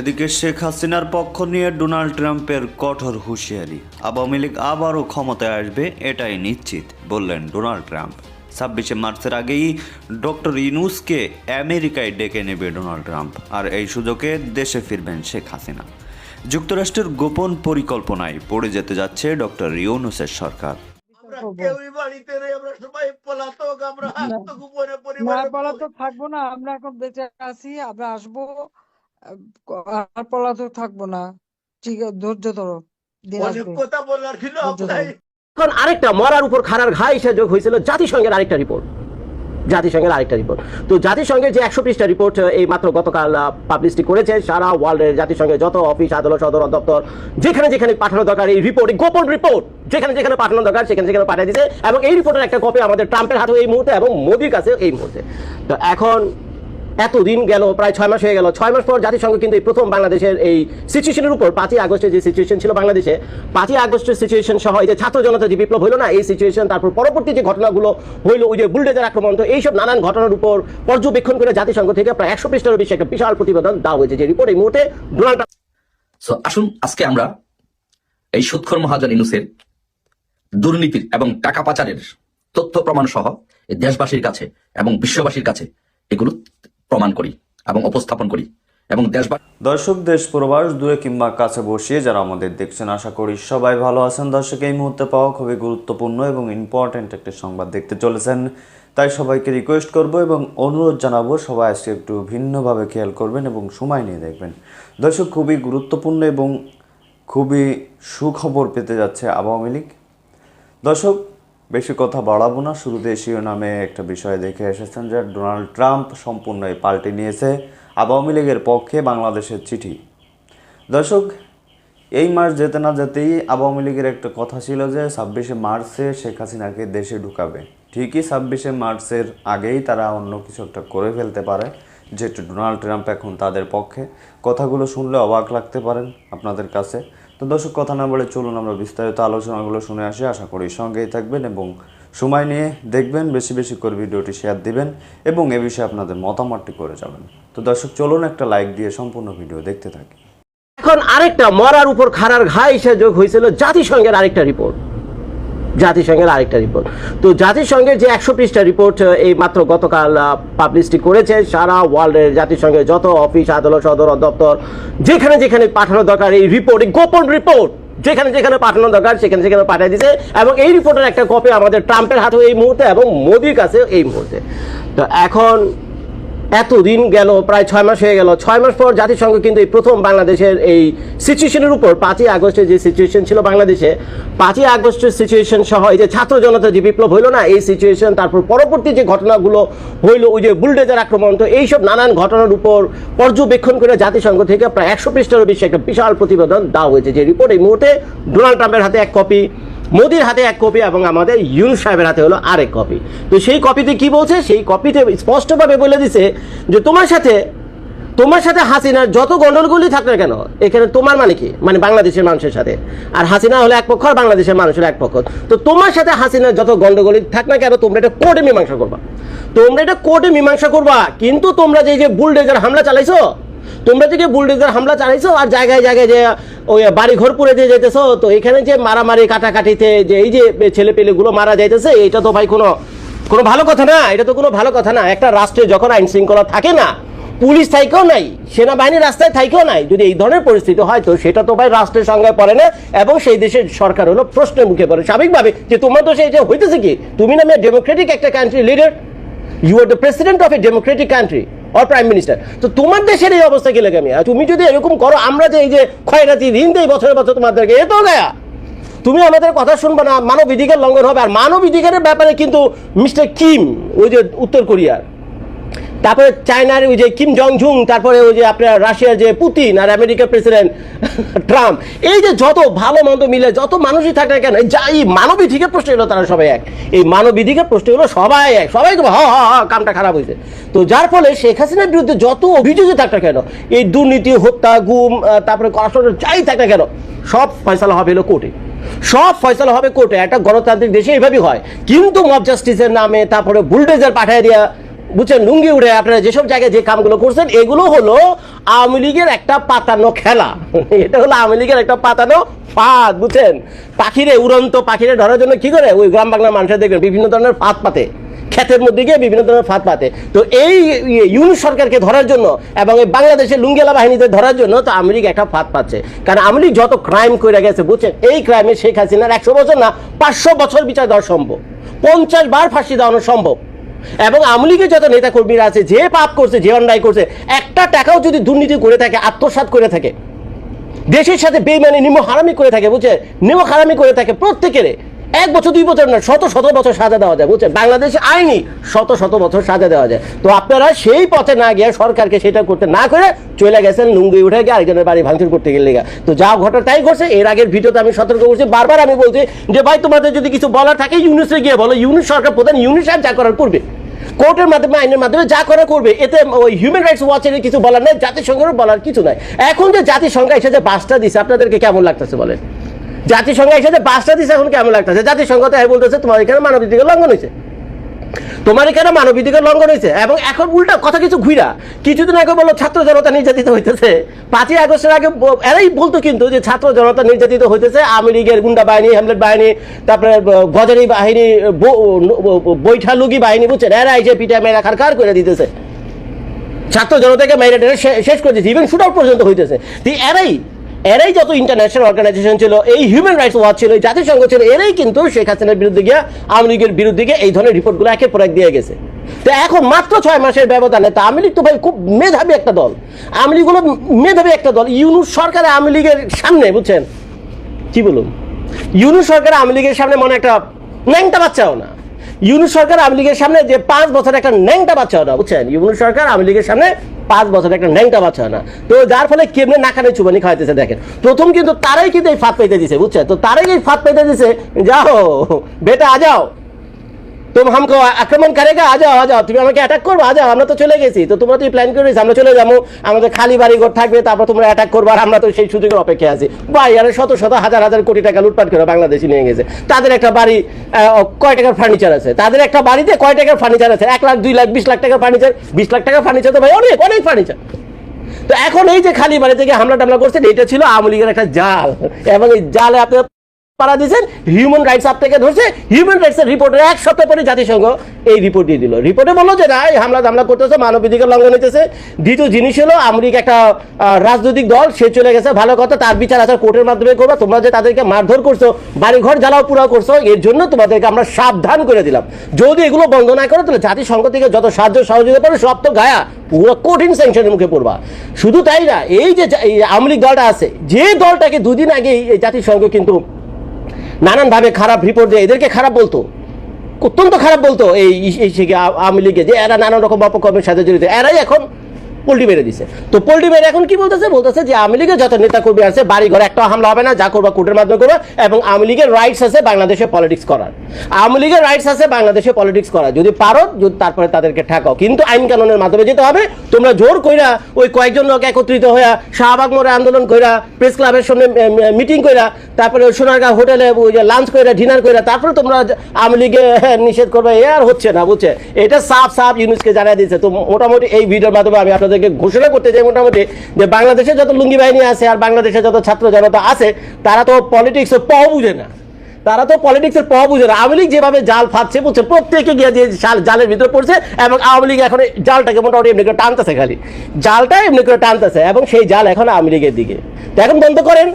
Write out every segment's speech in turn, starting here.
এদিকে শেখ হাসিনার পক্ষ নিয়ে ডোনাল্ড ট্রাম্পের কঠোর হুঁশিয়ারি। আওয়ামী লীগ আবারও ক্ষমতায় আসবে এটাই নিশ্চিত বললেন ডোনাল্ড ট্রাম্প। ছাব্বিশে মার্চের আগেই ডক্টর ইনুসকে আমেরিকায় ডেকে নেবে ডোনাল্ড ট্রাম্প আর এই সুযোগে দেশে ফিরবেন শেখ হাসিনা। যুক্তরাষ্ট্রের গোপন পরিকল্পনায় পড়ে যেতে যাচ্ছে ডক্টর ইউনুসের সরকার। আমরা পলাতক থাকব না আমরা এখন বেঁচে আছি আমরা আসব। আর পলাতক থাকব না। ঠিক আছে ধৈর্য ধরো কথা বলার ছিল। এখন আরেকটা মরার উপর খাড়ার ঘা এসে যোগ হয়েছিল জাতিসংঘের আরেকটা রিপোর্ট জাতিসংঘের আরেকটা রিপোর্ট তো জাতিসংঘের যে একশো পৃষ্ঠা রিপোর্ট এই মাত্র গতকাল পাবলিশটি করেছে সারা ওয়ার্ল্ডের জাতিসংঘের যত অফিস আদালত সদর দপ্তর যেখানে যেখানে পাঠানো দরকার এই রিপোর্ট গোপন রিপোর্ট যেখানে যেখানে পাঠানো দরকার সেখানে সেখানে পাঠিয়ে দিয়েছে। এবং এই রিপোর্টের একটা কপি আমাদের ট্রাম্পের হাতেও এই মুহূর্তে এবং মোদির কাছে এই মুহূর্তে। তো এখন এতদিন গেল, প্রায় ছয় মাস হয়ে গেল। ছয় মাস পর জাতিসংঘ কিন্তু এই প্রথম বাংলাদেশের এই সিচুয়েশনের উপর, পাঁচই আগস্টের যে সিচুয়েশন ছিল বাংলাদেশে, পাঁচই আগস্টের সিচুয়েশন সহ এই যে ছাত্র জনতা যে বিপ্লব হলো না, এই সিচুয়েশন তারপর পরবর্তী যে ঘটনাগুলো হইল, ওই যে বুলডেজার আক্রমণ, তো এইসব নানান ঘটনার উপর পর্যবেক্ষণ করে জাতিসংঘ থেকে প্রায় একশো পৃষ্ঠার বেশি একটা বিশাল প্রতিবেদন দেওয়া হয়েছে যে রিপোর্ট এই মুহূর্তে ডোনাল্ড সো আসুন, আজকে আমরা এই সুৎখর মহাজন ইনুসের দুর্নীতির এবং টাকা পাচারের তথ্য প্রমাণ সহ দেশবাসীর কাছে এবং বিশ্ববাসীর কাছে এগুলো প্রমাণ করি এবং উপস্থাপন করি এবং দেশবাসী দর্শক, দেশ প্রবাস দূরে কিংবা কাছে বসিয়ে যারা আমাদের দেখছেন, আশা করি সবাই ভালো আছেন। দর্শক, এই মুহূর্তে পাওয়া খুবই গুরুত্বপূর্ণ এবং ইম্পর্ট্যান্ট একটা সংবাদ দেখতে চলেছেন। তাই সবাইকে রিকোয়েস্ট করব এবং অনুরোধ জানাব, সবাই আজকে একটু ভিন্নভাবে খেয়াল করবেন এবং সময় নিয়ে দেখবেন। দর্শক, খুবই গুরুত্বপূর্ণ এবং খুবই সুখবর পেতে যাচ্ছে আওয়ামী লীগ। দর্শক বেশি কথা বাড়াবো না। শুরু দেশীয় নামে একটা বিষয় দেখে এসেছেন যে ডোনাল্ড ট্রাম্প সম্পূর্ণই পাল্টে নিয়েছে। আওয়ামী লীগের পক্ষে বাংলাদেশের চিঠি। দর্শক, এই মাস যেতে না যেতেই আওয়ামী লীগের একটা কথা ছিল যে ছাব্বিশে মার্চে শেখ হাসিনাকে দেশে ঢুকাবে। ঠিকই ছাব্বিশে মার্চের আগেই তারা অন্য কিছু একটা করে ফেলতে পারে যেটা ডোনাল্ড ট্রাম্প এখন তাদের পক্ষে। কথাগুলো শুনলে অবাক লাগতে পারেন আপনাদের কাছে। তো দর্শক, কথা না বলে চলুন আমরা বিস্তারিত আলোচনাগুলো শুনে আসি। আশা করি সঙ্গেই থাকবেন এবং সময় নিয়ে দেখবেন, বেশি বেশি করে ভিডিওটি শেয়ার দিবেন এবং এ বিষয়ে আপনাদের মতামতটি করে যাবেন। তো দর্শক, চলুন একটা লাইক দিয়ে সম্পূর্ণ ভিডিও দেখতে থাকি। এখন আরেকটা মরার উপর খাড়ার ঘা এসে যোগ হয়েছিল জাতিসংঘের আরেকটা রিপোর্ট। জাতিসংঘের আরেকটা রিপোর্ট তো জাতিসংঘের যে একশো পৃষ্ঠা রিপোর্ট এই মাত্র গতকাল পাবলিশটি করেছে, সারা ওয়ার্ল্ডের জাতিসংঘের যত অফিস আদালত, সদর দপ্তর যেখানে যেখানে পাঠানো দরকার, এই রিপোর্ট এই গোপন রিপোর্ট যেখানে যেখানে পাঠানো দরকার, সেখানে সেখানে পাঠিয়ে দিয়েছে এবং এই রিপোর্টের একটা কপি আমাদের ট্রাম্পের হাতেও এই মুহূর্তে এবং মোদির কাছে এই মুহূর্তে। তো এখন এতদিন গেল, প্রায় ছয় মাস হয়ে গেল। ছয় মাস পর জাতিসংঘ কিন্তু এই প্রথম বাংলাদেশের এই সিচুয়েশনের উপর, পাঁচই আগস্টের যে সিচুয়েশন ছিল বাংলাদেশে, পাঁচই আগস্টের সিচুয়েশন সহ এই যে ছাত্র জনতা যে বিপ্লব হইল না, এই সিচুয়েশন তারপর পরবর্তী যে ঘটনাগুলো হইল, ওই যে বুলডেজার আক্রমণ, তো এইসব নানান ঘটনার উপর পর্যবেক্ষণ করে জাতিসংঘ থেকে প্রায় একশো পৃষ্ঠারও বেশি একটা বিশাল প্রতিবেদন দেওয়া হয়েছে। যে রিপোর্ট এই মুহূর্তে ডোনাল্ড ট্রাম্পের হাতে এক কপি মোদির হাতে এক কপি এবং আমাদের ইউন সাহেবের হাতে হলো আরেক কপি তো সেই কপিতে কি বলছে? সেই কপিতে স্পষ্টভাবে বলে দিছে যে তোমার সাথে তোমার সাথে হাসিনার যত গন্ডলগুলি থাক না কেন, এখানে তোমার মানে কি? মানে বাংলাদেশের মানুষের সাথে। আর হাসিনা হলো এক পক্ষ আর বাংলাদেশের মানুষের এক পক্ষ। তো তোমার সাথে হাসিনার যত গন্ডগোলি থাক না কেন, তোমরা এটা কোর্টে মীমাংসা করবা। তোমরা এটা কোর্টে মীমাংসা করবা, কিন্তু তোমরা যে যে বুলডেজার হামলা চালাইছো তোমরা থেকে বুলডোজার হামলা চালাইছো আর জায়গায় জায়গায় যে ওই বাড়ি ঘর পুড়ে দিয়ে যাইতেছো, তো এখানে যে মারামারি কাটাকাটিতে যে এই যে ছেলে পেলেগুলো মারা যাইতেছে এটা তো ভাই কোনো কোনো ভালো কথা না, এটা তো কোনো ভালো কথা না। একটা রাষ্ট্রে যখন আইন শৃঙ্খলা থাকে না, পুলিশ থাইকেও নাই, সেনাবাহিনী রাস্তায় থাইকেও নাই, যদি এই ধরনের পরিস্থিতি হয়, তো সেটা তো ভাই রাষ্ট্রের সঙ্গে পড়ে না, এবং সেই দেশের সরকার হলো প্রশ্নের মুখে পড়ে। স্বাভাবিকভাবে যে তোমার তো সেই যে হইতেছে কি? তুমি নামে ডেমোক্রেটিক একটা country leader you are the president of a democratic country or prime minister তো তোমার দেশের এই অবস্থা কি আমি? তুমি যদি এরকম করো, আমরা যে এই যে ক্ষয়রাতি ঋণ দেয় বছরের বছর তোমাদেরকে, এ তো গায়া। তুমি আমাদের কথা শুনবে না মানব অধিকার লঙ্ঘন হবে। আর মানব অধিকারের ব্যাপারে কিন্তু মিস্টার কিম, ওই যে উত্তর কোরিয়ার তারপরে চায়নার ওই যে কিম জং ঝুং তারপরে ওই যে আপনার রাশিয়ার যে পুতিন আর আমেরিকার প্রেসিডেন্ট ট্রাম্প, এই যে যত ভালো মন্দ মিলে, যত মানুষই থাকে না কেন যা এই মানবাধিকার প্রশ্ন হলো তারা সবাই এক। এই মানবাধিকার প্রশ্ন হলো সবাই এক। সবাই হ হ হ, কামটা খারাপ হয়েছে। তো যার ফলে শেখ হাসিনার বিরুদ্ধে যত অভিযোগই থাক না কেন, এই দুর্নীতি, হত্যা, গুম তারপরে করাপশন যাই থাক না কেন, সব ফয়সালা হবে হলো কোর্টে। সব ফয়সালা হবে কোর্টে। একটা গণতান্ত্রিক দেশে এইভাবেই হয়। কিন্তু মব জাস্টিসের নামে তারপরে বুলডেজার পাঠিয়ে দেওয়া বুঝছেন, লুঙ্গি উঠে আপনারা যেসব জায়গায় যে কামগুলো করছেন, এগুলো হলো আওয়ামী লীগের একটা পাতানো খেলা। এটা হলো আওয়ামী লীগের একটা পাতানো ফাঁদ, বুঝছেন? পাখিরে উড়ন্ত, পাখিরে ধরার জন্য কি করে? ওই গ্রাম বাংলার মানুষের দেখবেন, বিভিন্ন ধরনের ফাঁদ পাতে। ক্ষেতের মধ্যে গিয়ে বিভিন্ন ধরনের ফাঁদ পাতে। তো এই ইউনিট সরকারকে ধরার জন্য এবং এই বাংলাদেশের লুঙ্গেলা বাহিনীতে ধরার জন্য তো আমেরিকা একটা ফাঁদ পাচ্ছে। কারণ আওয়ামী লীগ যত ক্রাইম করে গেছে, বুঝছেন? এই ক্রাইমে শেখ হাসিনার একশো বছর না, পাঁচশো বছর বিচার দেওয়া সম্ভব। পঞ্চাশ বার ফাঁসি দেওয়ানো সম্ভব। এবং আওয়ামী লীগের যত নেতাকর্মীরা আছে, যে পাপ করছে, যে অন্যায় করছে, একটা টাকাও যদি দুর্নীতি করে থাকে আত্মসাত করে থাকে, দেশের সাথে বেইমানি নিম্ন হারামি করে থাকে বুঝছে নিম্ন হারামি করে থাকে প্রত্যেকের এক বছর, দুই বছর না, শত শত বছর সাজা দেওয়া যায়, বুঝছেন? বাংলাদেশে আইনি শত শত বছর সাজা দেওয়া যায়। তো আপনারা সেই পথে না গিয়ে সরকারকে সেটা করতে না করে চলে গেছেন, লুঙ্গি উঠে গিয়ে আরেকজনের বাড়ি ভাঙচুর করতে গেলে তো যা ঘটা তাই ঘটছে, এর আগের ভিডিওতে আমি সতর্ক করছি, বারবার আমি বলছি যে ভাই, তোমাদের যদি কিছু বলার থাকে, ইউনিসে গিয়ে বলো। ইউনিট সরকার প্রধান ইউনিট সাহেব যা করার করবে। কোর্টের মাধ্যমে, আইনের মাধ্যমে যা করা করবে, এতে ওই হিউম্যান রাইটস ওয়াচের কিছু বলার নেই, জাতিসংঘেরও বলার কিছু নাই। এখন যে জাতিসংঘ এসে যে বাসটা দিছে, আপনাদেরকে কেমন লাগতেছে বলেন? জাতিসংঘ এসে বাসটা দিছে, এখন কেমন লাগতেছে? জাতিসংঘ তো বলতেছে, তোমার এখানে মানবাধিকার লঙ্ঘন হয়েছে। তোমার এখানে মানবাধিকার লঙ্ঘন হয়েছে। এবং এখন উল্টা কথা কিছু ঘুরা কিছুদিন আগে বলল ছাত্র জনতা নির্যাতিত হইতেছে। পাঁচই আগস্টের আগে এরাই বলতো কিন্তু যে ছাত্র জনতা নির্যাতিত হইতেছে। লীগের গুন্ডা বাহিনী হ্যামলেট বাহিনী, তারপরে গজারি বাহিনী বৈঠালুগি বাহিনী, বুঝছেন? এরা যে পিঠা মেরা খারখার করে দিতেছে। ছাত্র জনতাকে শে- শেষ করে দিয়েছে। ইভেন শুট পর্যন্ত হইতেছে। এরাই এরাই যত ইন্টারন্যাশনাল অর্গানাইজেশন ছিল, এই হিউম্যান রাইটস ওয়াচ ছিল জাতিসংঘ ছিল, এরাই কিন্তু শেখ হাসিনার বিরুদ্ধে গিয়ে, আওয়ামী লীগের বিরুদ্ধে গিয়ে এই ধরনের রিপোর্টগুলো একের পর এক দিয়ে গেছে। তো এখন মাত্র ছয় মাসের ব্যবধানে, তো আওয়ামী লীগ তো ভাই খুব মেধাবী একটা দল। আওয়ামী লীগ হলো মেধাবী একটা দল। ইউনুস সরকার আওয়ামী লীগের সামনে, বুঝছেন? কি বলুন? ইউনুস সরকার আওয়ামী লীগের সামনে মনে একটা ন্যাংটা বাচ্চাও না। ইউনুস সরকার আওয়ামী লীগের সামনে যে পাঁচ বছর একটা ন্যাংটা বাচ্চাও না, বুঝছেন? ইউনু সরকার আওয়ামী লীগের সামনে পাঁচ বছর একটা ন্যাংটা বাচ্চা না। তো যার ফলে কেমনে নাকানে চুবানি খাওয়াইতেছে, দেখেন। প্রথম কিন্তু তারাই কিন্তু এই ফাঁদ পেতে দিছে, বুঝছেন? তো তারাই এই ফাঁদ পেতে দিছে। যাও, বেটা, আ যাও। তো হামকে আক্রমণ করে গা যাও আ তুমি আমাকে অ্যাটাক করব আ আমরা তো চলে গেছি তো তোমরা তুই প্ল্যান করে আমরা চলে যাব আমাদের খালি বাড়ি ঘর থাকবে তারপর তোমরা অ্যাটাক করব আর আমরা তো সেই সুযোগের অপেক্ষায় আছি ভাই ইয়ারে শত শত হাজার হাজার কোটি টাকা লুটপাট করে বাংলাদেশে নিয়ে গেছে। তাদের একটা বাড়ি কয় টাকার ফার্নিচার আছে? তাদের একটা বাড়িতে কয় টাকার ফার্নিচার আছে? এক লাখ, দুই লাখ, বিশ লাখ টাকার ফার্নিচার বিশ লাখ টাকার ফার্নিচার তো ভাই, অনেক অনেক ফার্নিচার তো এখন এই যে খালি বাড়ি থেকে হামলা টামলা করছে এটা ছিল আওয়ামী লীগের একটা জাল। এবং এই জালে আপনি পাড়া দিয়েছেন। হিউম্যান রাইটস আপ থেকে ধরছে। হিউম্যান রাইটস এর রিপোর্টের এক সপ্তাহ পরে জাতিসংঘ এই রিপোর্ট দিয়ে দিল। রিপোর্টে বলল যে, না, এই হামলা দামলা করতেছে মানবাধিকার লঙ্ঘন হইতেছে। দ্বিতীয় জিনিস হলো, আমেরিকা একটা রাজনৈতিক দল, সে চলে গেছে। ভালো কথা, তার বিচার আচার কোর্টের মাধ্যমে করবা। তোমরা যে তাদেরকে মারধর করছ, বাড়িঘর জ্বালাও পুরাও করছ, এর জন্য তোমাদেরকে আমরা সাবধান করে দিলাম। যদি এগুলো বন্ধ না করো, তাহলে জাতিসংঘ থেকে যত সাহায্য সহযোগিতা পাবে, সব তো গায়া। পুরো কঠিন স্যাংশনের মুখে পড়বা। শুধু তাই না, এই যে আওয়ামী দলটা আছে, যে দলটাকে দুদিন আগে এই জাতিসংঘ কিন্তু নানানভাবে খারাপ রিপোর্ট দিয়ে। এদেরকে খারাপ বলতো। অত্যন্ত খারাপ বলতো এই আওয়ামী লীগে যে এরা নানান রকম অপকর্মের সাথে জড়িত। এরাই এখন পোল্টি মেরে দিছে। তো পোল্টি মেরে এখন কি বলতেছে? বলতেছে যে আওয়ামী লীগের যত নেতা কর্মী আছে বাড়ি ঘরে একটা হামলা হবে না যা করবা কোর্টের মাধ্যমে করবা এবং আওয়ামী লীগের রাইটস আছে বাংলাদেশে পলিটিক্স করার। আওয়ামী লীগের রাইটস আছে বাংলাদেশে পলিটিক্স করার। যদি পারো যদি তারপরে তাদেরকে ঠাকাও। কিন্তু আইন কানুনের মাধ্যমে যেতে হবে। তোমরা জোর কইরা ওই কয়েকজন লোক একত্রিত হইয়া শাহবাগ মোড়ে আন্দোলন কইরা প্রেস ক্লাবের সামনে মিটিং কইরা তারপরে ওই সোনারগাঁ হোটেলে ওই যে লাঞ্চ কইরা ডিনার কইরা তারপরে তোমরা আওয়ামী লীগে হ্যাঁ, নিষেধ করবে এ আর হচ্ছে না বুঝছে? এটা সাফ সাফ ইউনুসকে জানিয়ে দিয়েছে। তো মোটামুটি এই ভিডিওর মাধ্যমে আমি আপনাদেরকে ঘোষণা করতে চাই মোটামুটি যে বাংলাদেশে যত লুঙ্গি বাহিনী আছে আর বাংলাদেশে যত ছাত্র জনতা আছে, তারা তো পলিটিক্স প বুঝে না। তারা তো পলিটিক্সের প বুঝে না। আওয়ামী লীগ যেভাবে জাল ফাঁদছে বুঝছে, প্রত্যেকে গিয়ে যে জালের ভিতরে পড়ছে এবং আওয়ামী লীগ এখন জালটাকে মোটামুটি এমনি করে টানতেছে খালি। জালটা এমনি করে টানতেছে এবং সেই জাল এখন আওয়ামী লীগের দিকে। এখন বন্ধ করেন।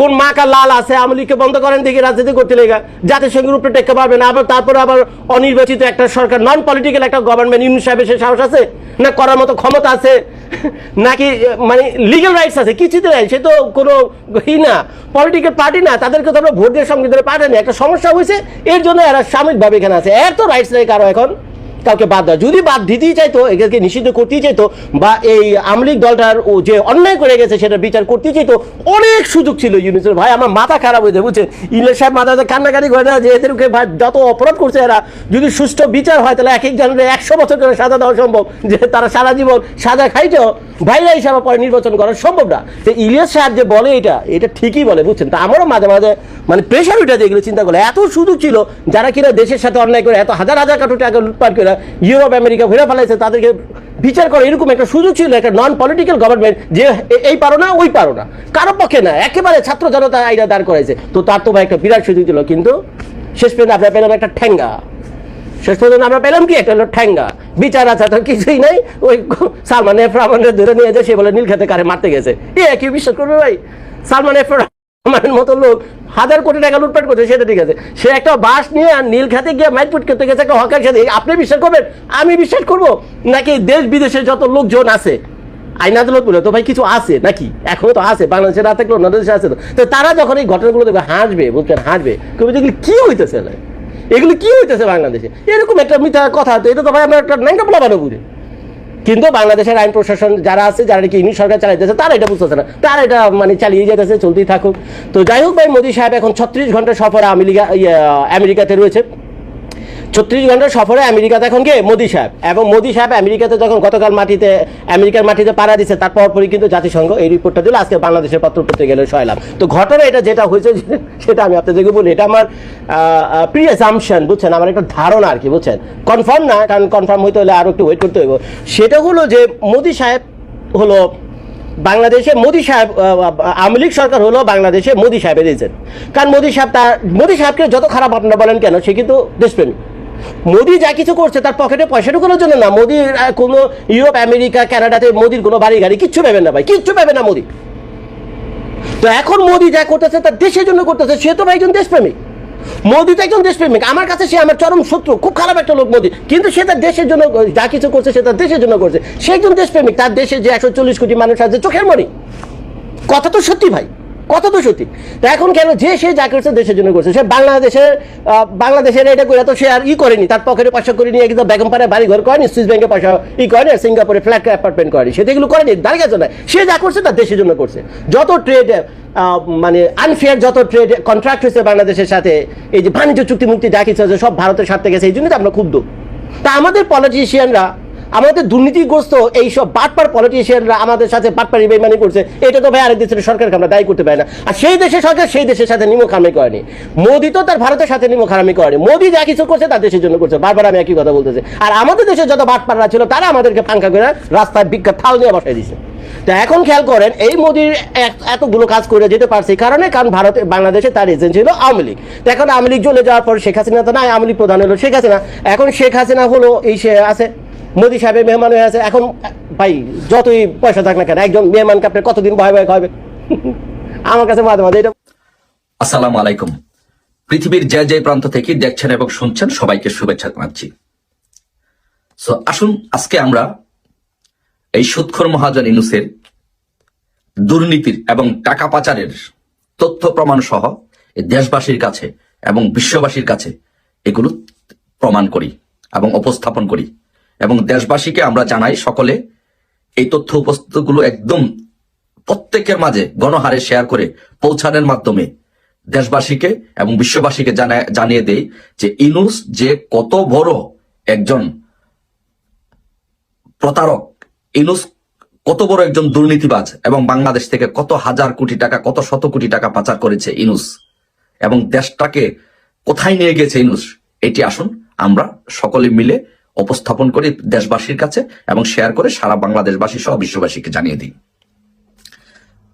কোন মা মাকা লাল আছে? আওয়ামী লীগকে বন্ধ করেন দেখি রাজনীতি করতে লেগা। জাতিসংঘের উপরে টেক্কা পাবে না, আবার তারপরে আবার অনির্বাচিত একটা সরকার নন পলিটিক্যাল একটা গভর্নমেন্ট ইউনিট সাহেবের সে সাহস আছে? না করার মতো ক্ষমতা আছে? নাকি মানে লিগ্যাল রাইটস আছে? কিছুতে নাই, সে তো কোনো ই না পলিটিক্যাল পার্টি না, তাদেরকে তো আমরা ভোট দিয়ে সংবিধানে পাঠানি একটা সমস্যা হয়েছে, এর জন্য এরা সাময়িকভাবে এখানে আছে। এর তো রাইটস নেই কারও এখন। কাউকে বাদ দেওয়া। যদি বাদ দিতেই চাইতো, এদেরকে নিষিদ্ধ করতেই চাইতো, বা এই আমলিক দলটার ও যে অন্যায় করে গেছে, সেটা বিচার করতেই চাইতো, অনেক সুযোগ ছিল ইউনিসের। ভাই, আমার মাথা খারাপ হয়েছে, বুঝছেন? ইংলিশ সাহেব মাথাতে কান্নাকাটি করে না যে এদেরকে ভাই যত অপরাধ করছে এরা, যদি সুষ্ঠু বিচার হয়, তাহলে এক এক জনের একশো বছর করে সাজা দেওয়া সম্ভব, যে তারা সারা জীবন সাজা খাইতো। ভাইরা হিসাবে পরে নির্বাচন করা সম্ভব না। তো ইলিয়াস সাহেব যে বলে এটা এটা ঠিকই বলে, বুঝছেন? তা আমারও মাঝে মাঝে মানে প্রেশার উঠে যেগুলো চিন্তা করলে। এত সুযোগ ছিল, যারা কিনা দেশের সাথে অন্যায় করে, এত হাজার হাজার কোটি টাকা লুটপাট করে করে ইউরোপ, আমেরিকা ঘুরে ফেলাইছে তাদেরকে বিচার করে এরকম একটা সুযোগ ছিল, একটা নন পলিটিক্যাল গভর্নমেন্ট যে এই পারো না, ওই পারো না। কারও পক্ষে না, একেবারে ছাত্র জনতা আইডা দাঁড় করাইছে। তো তার তো ভাই একটা বিরাট সুযোগ ছিল কিন্তু শেষ পর্যন্ত আপনার পেলাম একটা ঠেঙ্গা শেষ পর্যন্ত আমরা পেলাম কি? একটা হলো ঠ্যাঙ্গা। বিচার আছে, তো কিছুই নাই। ওই সালমান এফ রহমানের ধরে নিয়ে যায়, সে বলে নীল খেতে কারে মারতে গেছে? এ, কি বিশ্বাস করবে ভাই? সালমান এফ রহমানের মতো লোক, হাজার কোটি টাকা লুটপাট করছে, সেটা ঠিক আছে। সে একটা বাস নিয়ে আর নীল খাতে গিয়ে মাইটপুট করতে গেছে, একটা হকার সাথে। আপনি বিশ্বাস করবেন? আমি বিশ্বাস করব? নাকি দেশ বিদেশে যত লোকজন আছে আইন আদালত বলে, তো ভাই কিছু আছে নাকি? এখনও তো আছে, বাংলাদেশে না থাকলেও অন্য আছে তো। তারা যখন এই ঘটনাগুলো দেখবে হাসবে, বুঝছেন, হাসবে, কবি এগুলি কি হইতেছে না এগুলি কি হইতেছে বাংলাদেশে? এরকম একটা মিথ্যা কথা, তো এটা তো ভাই আমরা একটা ন্যাংটা বলা বানো বুঝে। কিন্তু বাংলাদেশের আইন প্রশাসন যারা আছে যারা নাকি ইনি সরকার চালাইতেছে তারা এটা বুঝতেছে না। তারা এটা মানে চালিয়ে যেতেছে চলতেই থাকুক। তো যাই হোক ভাই মোদী সাহেব এখন ছত্রিশ ঘণ্টা সফরে আমেরিকা ইয়ে, আমেরিকাতে রয়েছে। ছত্রিশ ঘণ্টার সফরে আমেরিকাতে এখন কে? মোদি সাহেব। এবং মোদি সাহেব আমেরিকাতে যখন গতকাল মাটিতে, আমেরিকার মাটিতে পাড়া দিচ্ছে তার পরই কিন্তু জাতিসংঘ এই রিপোর্টটা দিল। আজকে বাংলাদেশের পত্র পত্রে গেলে সয়লাম তো ঘটনা এটা, যেটা হয়েছে সেটা আমি আপনাদেরকে বলি। এটা আমার প্রি অ্যাসামশন বুঝছেন? আমার একটা ধারণা আর কি, বুঝছেন? কনফার্ম না, কারণ কনফার্ম হইতে হলে আরও একটু ওয়েট করতে হইব। সেটা হলো যে, মোদি সাহেব হলো বাংলাদেশে, মোদী সাহেব আওয়ামী লীগ সরকার হলো বাংলাদেশে মোদী সাহেবের এজেন্ট কারণ মোদী সাহেব তার, মোদী সাহেবকে যত খারাপ আপনারা বলেন কেন, সে কিন্তু দেশপ্রেমী মোদি যা কিছু করছে, তার পকেটে পয়সা ঢুকানোর জন্য না। মোদির কোনো ইউরোপ, আমেরিকা, কানাডাতে মোদির কোনো বাড়ি গাড়ি কিচ্ছু পাবেন না ভাই, কিচ্ছু পাবে না মোদি। তো এখন মোদি যা করতেছে, তার দেশের জন্য করতেছে, সে তো ভাই একজন দেশপ্রেমিক। মোদি তো একজন দেশপ্রেমিক, আমার কাছে সে আমার চরম শত্রু, খুব খারাপ একটা লোক মোদি। কিন্তু সে তার দেশের জন্য যা কিছু করছে, সে তার দেশের জন্য করছে। সে একজন দেশপ্রেমিক, তার দেশে যে একশো চল্লিশ কোটি মানুষ আছে, চোখের মনি। কথা তো সত্যি ভাই। কথা তো সত্যি? তা এখন কেন যে সে যা করছে দেশের জন্য করছে, সে বাংলাদেশের বাংলাদেশের এটা করে তো সে আর ই করেনি, তার পকেটে পয়সা করে নিয়ে কিন্তু বেগমপাড়ায় বাড়ি ঘর করেনি, সুইস ব্যাংকে পয়সা ই করেনি, আর সিঙ্গাপুরে ফ্ল্যাট অ্যাপার্টমেন্ট করেনি। সে এগুলো করেনি দাঁড়িয়ে গেছে না সে যা করছে তার দেশের জন্য করছে। যত ট্রেড মানে আনফেয়ার যত ট্রেড কন্ট্রাক্ট হয়েছে বাংলাদেশের সাথে, এই যে বাণিজ্য চুক্তি মুক্তি যা কিছু সব ভারতের স্বার্থে গেছে, এই জন্যই তো আমরা ক্ষুব্ধ তা আমাদের পলিটিশিয়ানরা আমাদের দুর্নীতিগ্রস্ত এইসব বাটপার পলিটিশিয়ানরা আমাদের সাথে বাটপারি বেমানি করছে, এটা তো ভাই আরেক দেশের সরকারকে আমরা দায়ী করতে পারি না। আর সেই দেশের সরকার সেই দেশের সাথে নিমক হারামি করেনি। মোদি তো তার ভারতের সাথে নিমক হারামি করেনি। মোদি যা কিছু করছে তার দেশের জন্য করছে। বারবার আমি একই কথা বলতেছি। আর আমাদের দেশে যত বাটপাররা ছিল, তারা আমাদেরকে পাঙ্কা করে রাস্তায় বিজ্ঞা থাল দিয়ে বসাই দিছে তো এখন খেয়াল করেন, এই মোদির এতগুলো কাজ করে যেতে পারছে কারণে, কারণ ভারতে, বাংলাদেশে তার এজেন্ট ছিল আওয়ামী লীগ। তো এখন আওয়ামী লীগ চলে যাওয়ার পর শেখ হাসিনা তো না, আওয়ামী লীগ প্রধান হলো শেখ হাসিনা। এখন শেখ হাসিনা হলো এই সে আছে। মোদি সাহেবের মেহমান হয়ে আছে, এখন, ভাই, যতই পয়সা থাক না কেন, একজন মেহমানকে আপনি কতদিন ভয় ভয় খাবে আমার কাছে মাঝে মাঝে এটা আসসালামু আলাইকুম। পৃথিবীর যে যে প্রান্ত থেকে দেখছেন এবং শুনছেন, সবাইকে শুভেচ্ছা জানাচ্ছি। সো আসুন, আজকে আমরা এই সুৎখর মহাজন ইনুসের দুর্নীতির এবং টাকা পাচারের তথ্য প্রমাণ সহ দেশবাসীর কাছে এবং বিশ্ববাসীর কাছে এগুলো প্রমাণ করি এবং উপস্থাপন করি। এবং দেশবাসীকে আমরা জানাই সকলে এই তথ্য উপস্থিতগুলো একদম প্রত্যেকের মাঝে গণহারে শেয়ার করে পৌঁছানোর মাধ্যমে দেশবাসীকে এবং বিশ্ববাসীকে জানা- জানিয়ে দেই যে ইনুস যে কত বড় একজন প্রতারক, ইনুস কত বড় একজন দুর্নীতিবাজ এবং বাংলাদেশ থেকে কত হাজার কোটি টাকা, কত শত কোটি টাকা পাচার করেছে ইনুস এবং দেশটাকে কোথায় নিয়ে গেছে ইনুস, এটি আসুন আমরা সকলে মিলে উপস্থাপন করি দেশবাসীর কাছে এবং শেয়ার করে সারা বাংলাদেশবাসী সহ বিশ্ববাসীকে জানিয়ে দিই।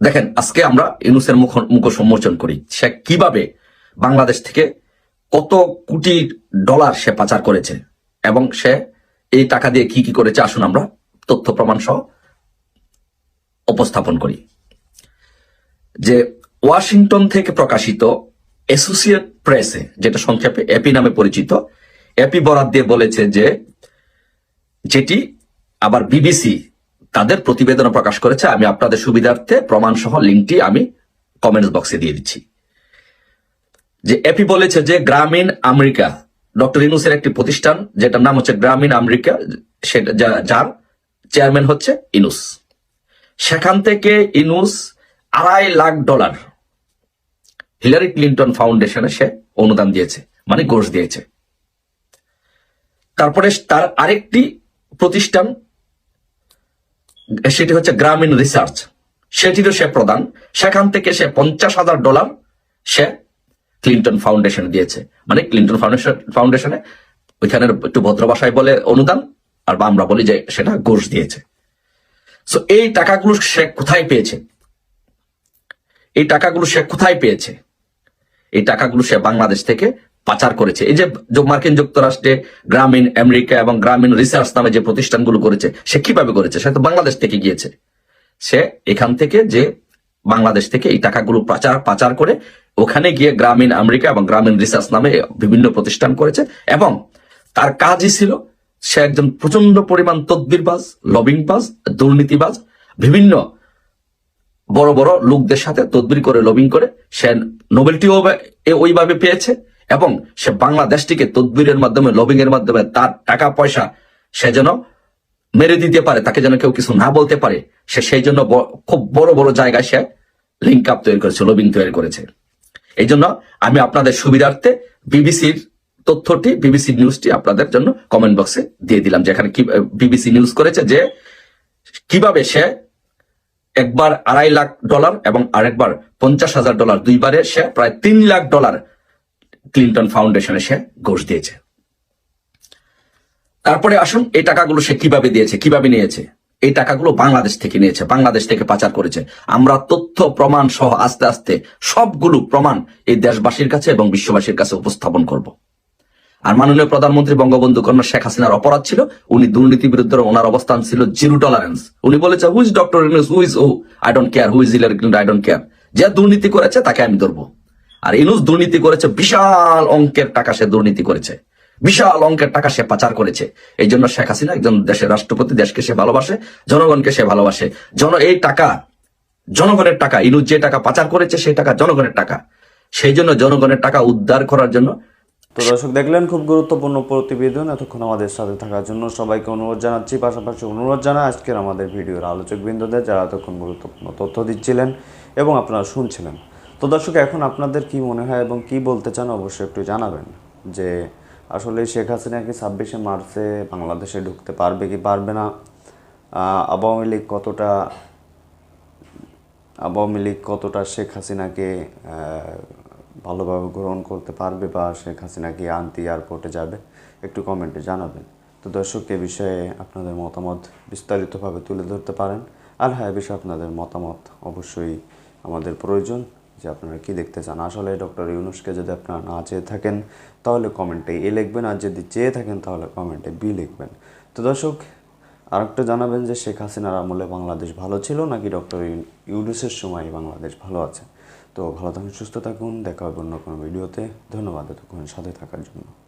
দেখেন, আজকে আমরা ইউনুসের মুখ মুখ সম্মোচন করি। সে কীভাবে বাংলাদেশ থেকে কত কোটি ডলার সে পাচার করেছে এবং সে এই টাকা দিয়ে কি কি করেছে আসুন আমরা তথ্য প্রমাণ সহ উপস্থাপন করি। যে ওয়াশিংটন থেকে প্রকাশিত অ্যাসোসিয়েট প্রেসে যেটা সংক্ষেপে এপি নামে পরিচিত, এপি বরাদ দিয়ে বলেছে যে যেটি আবার বিবিসি তাদের প্রতিবেদন প্রকাশ করেছে। আমি আপনাদের সুবিধার্থে প্রমাণ সহ লিঙ্কটি আমি কমেন্টস বক্সে দিয়ে দিচ্ছি। যে এপি বলেছে যে গ্রামীণ আমেরিকা, ডক্টর ইনুসের একটি প্রতিষ্ঠান, যেটার নাম হচ্ছে গ্রামীণ আমেরিকা, সেটা যার চেয়ারম্যান হচ্ছে ইনুস। সেখান থেকে ইনুস আড়াই লাখ ডলার হিলারি ক্লিন্টন ফাউন্ডেশনে সে অনুদান দিয়েছে মানে ঘোষ দিয়েছে। তারপরে তার আরেকটি প্রতিষ্ঠান, সেটি হচ্ছে গ্রামীণ রিসার্চ। সেটিরও সে প্রদান। সেখান থেকে সে পঞ্চাশ হাজার ডলার সে ক্লিন্টন ফাউন্ডেশন দিয়েছে। মানে ক্লিন্টন ফাউন্ডেশন ফাউন্ডেশনে ওইখানের একটু ভদ্র ভাষায় বলে অনুদান, আর বা আমরা বলি যে সেটা ঘোষ দিয়েছে। সো এই টাকাগুলো সে কোথায় পেয়েছে? এই টাকাগুলো সে কোথায় পেয়েছে? এই টাকাগুলো সে বাংলাদেশ থেকে পাচার করেছে। এই যে মার্কিন যুক্তরাষ্ট্রে গ্রামীণ আমেরিকা এবং গ্রামীণ রিসার্চ নামে যে প্রতিষ্ঠানগুলো করেছে, সে কীভাবে করেছে? সে তো বাংলাদেশ থেকে গিয়েছে। সে এখান থেকে যে বাংলাদেশ থেকে এই টাকাগুলো পাচার পাচার করে ওখানে গিয়ে গ্রামীণ আমেরিকা এবং গ্রামীণ রিসার্চ নামে বিভিন্ন প্রতিষ্ঠান করেছে এবং তার কাজই ছিল সে একজন প্রচণ্ড পরিমাণ তদ্বিরবাজ, লবিংবাজ, দুর্নীতিবাজ, বিভিন্ন বড় বড় লোকদের সাথে তদবির করে, লবিং করে সে নোবেলটিও ওইভাবে পেয়েছে। এবং সে বাংলাদেশটিকে তদবিরের মাধ্যমে লবিং এর মাধ্যমে তার টাকা পয়সা সে যেন মেরে দিতে পারে, তাকে যেন কেউ কিছু না বলতে পারে, সে সেই জন্য খুব বড় বড় জায়গায় সে লিঙ্ক আপ তৈরি করেছে লবিং তৈরি করেছে। এই জন্য আমি আপনাদের সুবিধার্থে বিবিসির তথ্যটি, বিবিসি নিউজটি আপনাদের জন্য কমেন্ট বক্সে দিয়ে দিলাম, যেখানে কি, বিবিসি নিউজ করেছে যে কীভাবে সে একবার আড়াই লাখ ডলার এবং আরেকবার পঞ্চাশ হাজার ডলার দুইবারে সে প্রায় তিন লাখ ডলার ক্লিন্টন ফাউন্ডেশনে সে ঘুষ দিয়েছে। তারপরে আসুন, এই টাকাগুলো সে কীভাবে দিয়েছে, কীভাবে নিয়েছে? এই টাকাগুলো বাংলাদেশ থেকে নিয়েছে, বাংলাদেশ থেকে পাচার করেছে। আমরা তথ্য, প্রমাণ সহ আস্তে আস্তে সবগুলো প্রমাণ এই দেশবাসীর কাছে এবং বিশ্ববাসীর কাছে উপস্থাপন করব। আর মাননীয় প্রধানমন্ত্রী বঙ্গবন্ধু কন্যা শেখ হাসিনার অপরাধ ছিল, উনি দুর্নীতি বিরুদ্ধে ওনার অবস্থান ছিল জিরো টলারেন্স উনি বলেছে who is doctor Yunus who is O I don't care who is Hillary I don't care যে দুর্নীতি করেছে তাকে আমি ধরবো। আর ইনুস দুর্নীতি করেছে, বিশাল অঙ্কের টাকা সে দুর্নীতি করেছে। বিশাল অঙ্কের টাকা সে পাচার করেছে। এই জন্য শেখ হাসিনা একজন দেশের রাষ্ট্রপতি, দেশকে সে ভালোবাসে, জনগণকে সে ভালোবাসে। জন, এই টাকা, জনগণের টাকা, ইনুস যে টাকা পাচার করেছে, সেই টাকা জনগণের টাকা। সেই জন্য জনগণের টাকা উদ্ধার করার জন্য তো দর্শক, দেখলেন খুব গুরুত্বপূর্ণ প্রতিবেদন এতক্ষণ আমাদের সাথে থাকার জন্য সবাইকে অনুরোধ জানাচ্ছি। পাশাপাশি অনুরোধ জানা, আজকের আমাদের ভিডিওর আলোচক বিন্দুদের যারা এতক্ষণ গুরুত্বপূর্ণ তথ্য দিচ্ছিলেন এবং আপনারা শুনছিলেন। তো দর্শক, এখন আপনাদের কি মনে হয় এবং কি বলতে চান অবশ্যই একটু জানাবেন যে আসলে শেখ হাসিনা কি ছাব্বিশে মার্চে বাংলাদেশে ঢুকতে পারবে কি পারবে না? আওয়ামী লীগ কতটা, আওয়ামী লীগ কতটা শেখ হাসিনাকে ভালোভাবে গ্রহণ করতে পারবে বা শেখ হাসিনা হাসিনাকে আনতে এয়ারপোর্টে যাবে, একটু কমেন্টে জানাবেন। তো দর্শক, এ বিষয়ে আপনাদের মতামত বিস্তারিতভাবে তুলে ধরতে পারেন। আর হ্যাঁ এ বিষয়ে আপনাদের মতামত অবশ্যই আমাদের প্রয়োজন। যে আপনারা কি দেখতে চান? আসলে ডক্টর ইউনুসকে যদি আপনারা না চেয়ে থাকেন, তাহলে কমেন্টে এ লিখবেন, আর যদি চেয়ে থাকেন, তাহলে কমেন্টে বি লিখবেন। তো দর্শক, আরেকটা জানাবেন যে শেখ হাসিনার আমলে বাংলাদেশ ভালো ছিল নাকি ডক্টর ইউনুসের সময় বাংলাদেশ ভালো আছে? তো ভালো থাকুন, সুস্থ থাকুন, দেখা হবে অন্য কোনো ভিডিওতে। ধন্যবাদ এতক্ষণ সাথে থাকার জন্য।